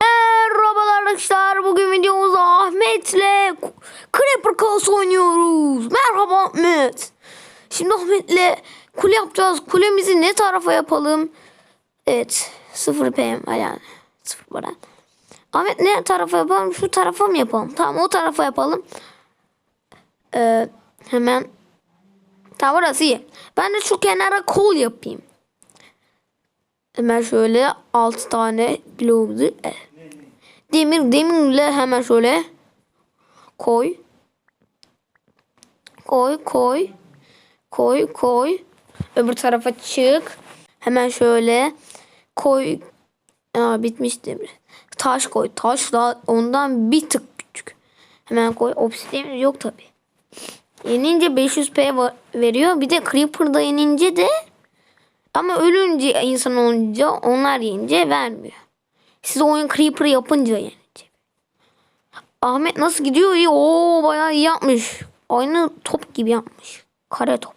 Merhabalar arkadaşlar. Bugün videomuzda Ahmet'le Creeper Chaos oynuyoruz. Merhaba Ahmet. Şimdi Ahmet'le kule yapacağız. Kulemizi ne tarafa yapalım? Evet. 0 PM yani. 0 para. Ahmet ne tarafa yapalım? Şu tarafa mı yapalım? Tamam o tarafa yapalım. Ee, hemen. Tamam orası iyi. Ben de şu kenara kol yapayım. Hemen şöyle 6 tane bloğumuzu e, demir demirle hemen şöyle koy. Koy koy. Koy koy. Öbür tarafa çık. Hemen şöyle koy. Aa, bitmiş demir. Taş koy. Taş da ondan bir tık küçük. Hemen koy. Obsidian yok tabi. Yenince 500p va- veriyor. Bir de Creeper'da yenince de ama ölünce insan olunca onlar yiyince vermiyor. Siz oyun Creeper yapınca yenince. Ahmet nasıl gidiyor? İyi. Oo bayağı iyi yapmış. Aynı top gibi yapmış. Kare top.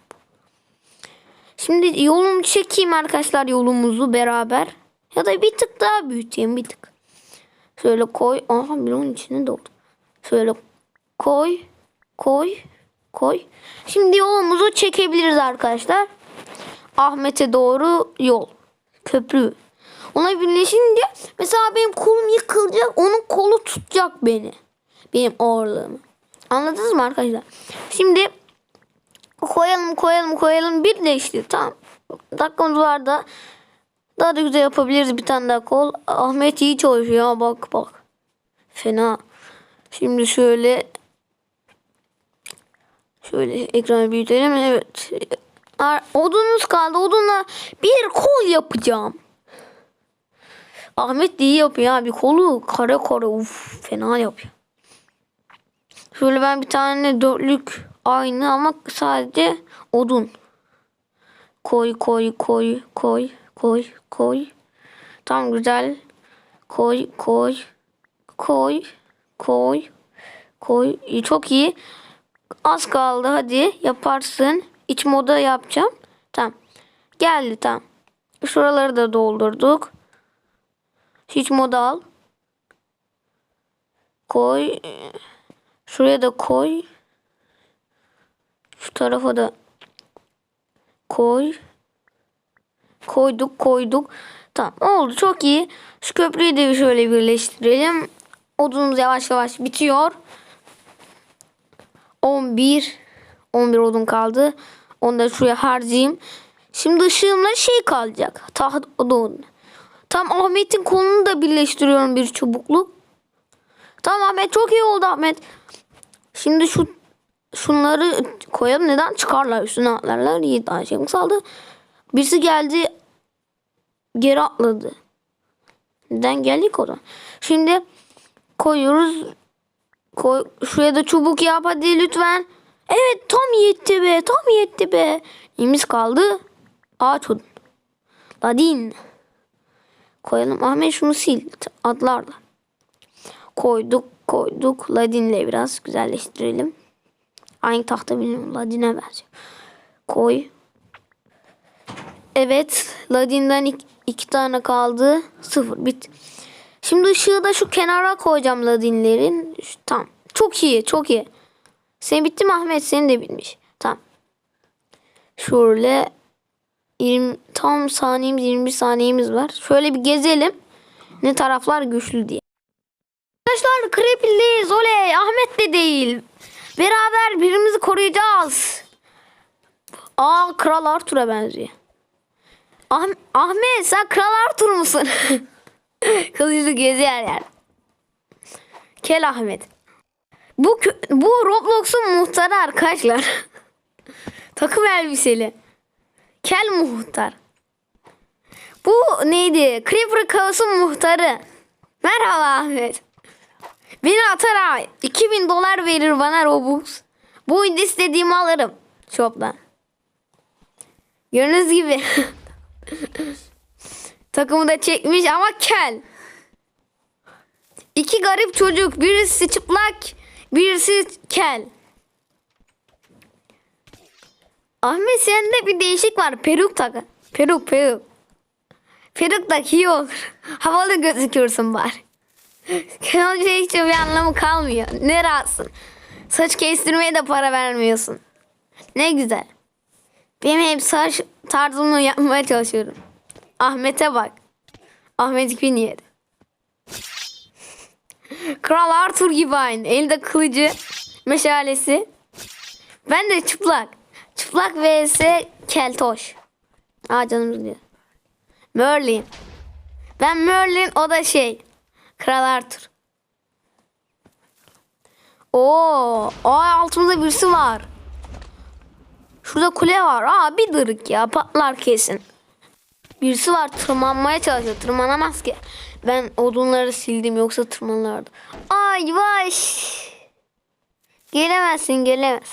Şimdi yolumu çekeyim arkadaşlar yolumuzu beraber. Ya da bir tık daha büyüteyim bir tık. Şöyle koy. Aha bir onun içine doldu. Şöyle koy. Koy. Koy. Şimdi yolumuzu çekebiliriz arkadaşlar. Ahmet'e doğru yol. Köprü. Ona birleşince mesela benim kolum yıkılacak. Onun kolu tutacak beni. Benim ağırlığımı. Anladınız mı arkadaşlar? Şimdi koyalım koyalım koyalım birleşti. Tamam. Dakikamız var da daha da güzel yapabiliriz bir tane daha kol. Ahmet iyi çalışıyor. Bak bak. Fena. Şimdi şöyle şöyle ekranı büyütelim. Evet. Odunumuz kaldı. Odunla bir kol yapacağım. Ahmet de iyi yapıyor abi. Kolu kare kare uf fena yapıyor. Şöyle ben bir tane dörtlük aynı ama sadece odun. Koy koy koy koy koy koy. Tam güzel. Koy koy koy koy koy. Çok iyi. Az kaldı hadi yaparsın. İç moda yapacağım. Tamam. Geldi tamam. Şuraları da doldurduk. Hiç moda al. Koy. Şuraya da koy. Şu tarafa da koy. Koyduk koyduk. Tamam oldu çok iyi. Şu köprüyü de şöyle birleştirelim. Odunumuz yavaş yavaş bitiyor. 11 11 odun kaldı. Onu da şuraya harcayayım. Şimdi ışığımla şey kalacak. Taht odun. Tam Ahmet'in kolunu da birleştiriyorum bir çubuklu. Tamam Ahmet çok iyi oldu Ahmet. Şimdi şu şunları koyalım. Neden çıkarlar üstüne atlarlar. İyi daha şey saldı. Birisi geldi geri atladı. Neden geldik oradan? Şimdi koyuyoruz. Koy, şuraya da çubuk yap hadi lütfen. Evet tam yetti be tam yetti be. İmiz kaldı. Odun. Ladin. Koyalım. Ahmet şunu sil adlarla. Koyduk koyduk. Ladinle biraz güzelleştirelim. Aynı tahta bilmiyorum. Ladin'e benziyor. Koy. Evet. Ladin'den iki, iki tane kaldı. Sıfır. Bit. Şimdi ışığı da şu kenara koyacağım ladinlerin. Tamam. Çok iyi. Çok iyi. Senin bitti mi Ahmet? Senin de bitmiş. Tamam. Şöyle 20, tam saniyemiz 21 saniyemiz var. Şöyle bir gezelim. Ne taraflar güçlü diye. Arkadaşlar Krepil'deyiz. Oley. Ahmet de değil. Beraber birimizi koruyacağız. Aa Kral Arthur'a benziyor. Ah Ahmet sen Kral Arthur musun? Kılıçlı geziyor her yer. Kel Ahmet. Bu bu Roblox'un muhtarı arkadaşlar. Takım elbiseli. Kel muhtar. Bu neydi? Creeper Chaos'un muhtarı. Merhaba Ahmet. Beni atar ha. 2000 dolar verir bana Robux. Bu oyunda istediğimi alırım. Shop'tan. Gördüğünüz gibi. Takımı da çekmiş ama kel. İki garip çocuk. Birisi çıplak. Birisi kel. Ahmet sende bir değişik var. Peruk takı. Peruk peruk. Peruk tak iyi olur. Havalı gözüküyorsun bari. Kınalıcıya hiç bir anlamı kalmıyor. Ne rahatsın. Saç kestirmeye de para vermiyorsun. Ne güzel. Benim hep saç tarzımı yapmaya çalışıyorum. Ahmet'e bak. Ahmet İpin yedi. Kral Arthur gibi aynı. Elde kılıcı, meşalesi. Ben de çıplak. Çıplak vs keltoş. Aa canım diyor. Merlin. Ben Merlin o da şey. Kral Arthur. Oo, aa altımızda birisi var. Şurada kule var. Aa bir dırık ya patlar kesin. Birisi var tırmanmaya çalışıyor. Tırmanamaz ki. Ben odunları sildim yoksa tırmanırdı. Ay yavaş. Gelemezsin gelemez.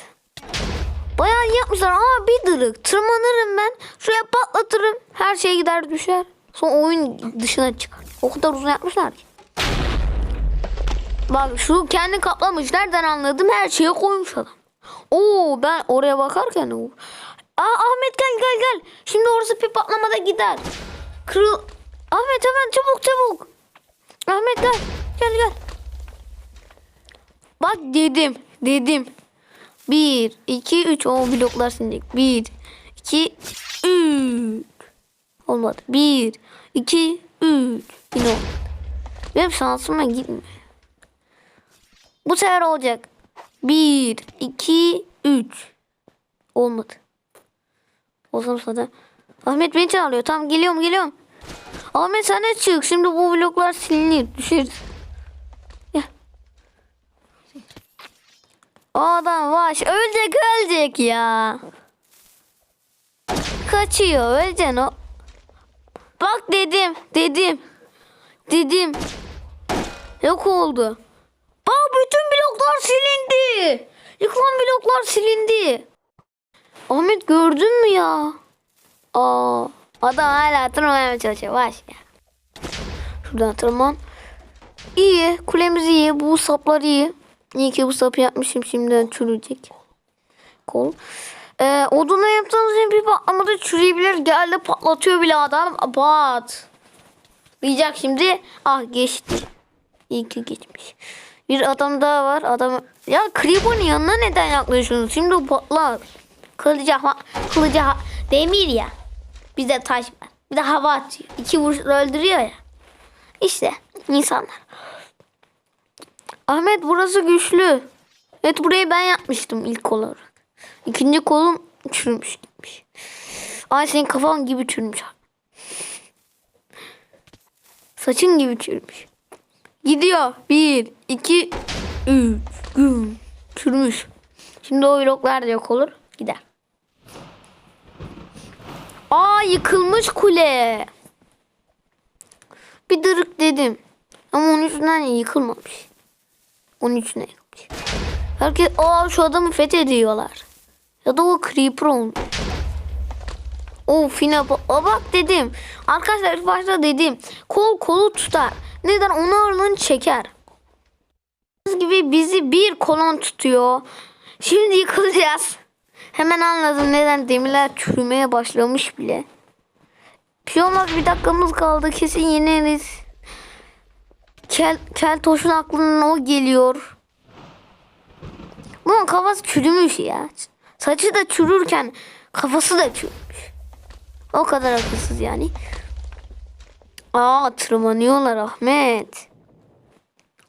Bayağı yapmışlar ama bir dırık. Tırmanırım ben. Şuraya patlatırım. Her şey gider düşer. Sonra oyun dışına çıkar. O kadar uzun yapmışlar ki. Bak şu kendi kaplamış. Nereden anladım? Her şeye koymuş adam. Oo ben oraya bakarken. Aa Ahmet gel gel gel. Şimdi orası bir patlamada gider. Kırıl. Ahmet hemen çabuk çabuk. Ahmet gel. Gel gel. Bak dedim. Dedim. Bir, iki, üç. O bloklar silecek. Bir, iki, üç. Olmadı. Bir, iki, üç. Yine olmadı. Benim şansıma gitmiyor. Bu sefer olacak. Bir, iki, üç. Olmadı. Olsam zaten. Ahmet beni çağırıyor. Tamam geliyorum geliyorum. Ahmet sen de çık. Şimdi bu bloklar silinir. Düşeriz. Adam vaş. Ölecek ölecek ya. Kaçıyor. Öleceksin o. Bak dedim. Dedim. Dedim. Yok oldu. Bak bütün bloklar silindi. Yıkılan bloklar silindi. Ahmet gördün mü ya? Aa, adam hala tırmanmaya çalışıyor. Baş ya. Şuradan tırman. İyi. Kulemiz iyi. Bu saplar iyi. İyi ki bu sapı yapmışım. Şimdiden çürüyecek. Kol. Ee, oduna yaptığımız için bir patlamada çürüyebilir. Geldi patlatıyor bile adam. Pat. Diyecek şimdi. Ah geçti. İyi ki geçmiş. Bir adam daha var. Adam ya Creeper'ın yanına neden yaklaşıyorsunuz? Şimdi o patlar. Kılıcı ha kılıcı ha demir ya. Bizde taş var. Bir de hava atıyor. İki vuruşla öldürüyor ya. İşte insanlar. Ahmet burası güçlü. Evet burayı ben yapmıştım ilk olarak. İkinci kolum çürümüş gitmiş. Ay senin kafan gibi çürümüş. Saçın gibi çürümüş. Gidiyor. Bir, iki, üç. Güm. Çürümüş. Şimdi o bloklar da yok olur. Gider. Aa yıkılmış kule. Bir dırık dedim. Ama onun yüzünden yıkılmamış. Onun için yıkılmış. Herkes aa şu adamı fethediyorlar. Ya da o creeper olmuş. Of yine bak dedim. Arkadaşlar ilk başta dedim. Kol kolu tutar. Neden onu ağırlığını çeker. Gibi bizi bir kolon tutuyor. Şimdi yıkılacağız. Hemen anladım neden demirler çürümeye başlamış bile. Bir şey olmaz bir dakikamız kaldı kesin yeneriz. Kel, Keltoş'un aklına o geliyor. Bunun kafası çürümüş ya. Saçı da çürürken kafası da çürümüş. O kadar akılsız yani. Aa tırmanıyorlar Ahmet.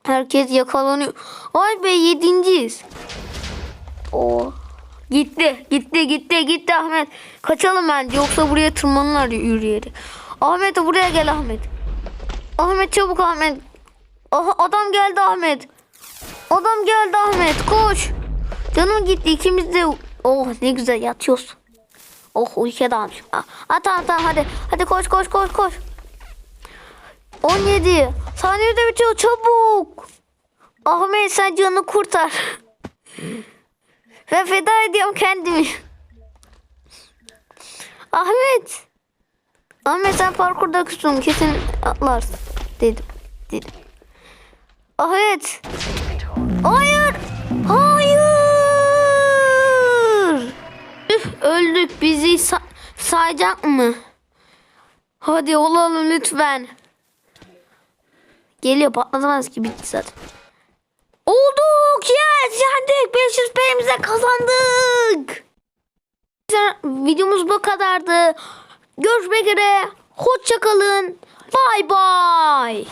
Herkes yakalanıyor. Ay be yedinciyiz. O gitti gitti gitti gitti Ahmet. Kaçalım bence yoksa buraya tırmanırlar yürüyerek. Ahmet buraya gel Ahmet. Ahmet çabuk Ahmet. Aha, adam geldi Ahmet. Adam geldi Ahmet koş. Canım gitti ikimiz de oh ne güzel yatıyoruz. Oh uykuya dalmış. Ah, ah, tamam tamam hadi. Hadi koş koş koş koş. 17. Saniyede bitiyor çabuk. Ahmet sen canını kurtar. Ben feda ediyorum kendimi. Ahmet. Ahmet sen parkurda küstün kesin atlarsın. Dedim. Dedim. Ahmet. Hayır. Hayır. Üf, öldük. Bizi sa- sayacak mı? Hadi olalım lütfen. Geliyor patlatamaz ki bitti zaten. Yes yendik 500 P'mize kazandık. Videomuz bu kadardı. Görüşmek üzere. Hoşçakalın. Bay bay.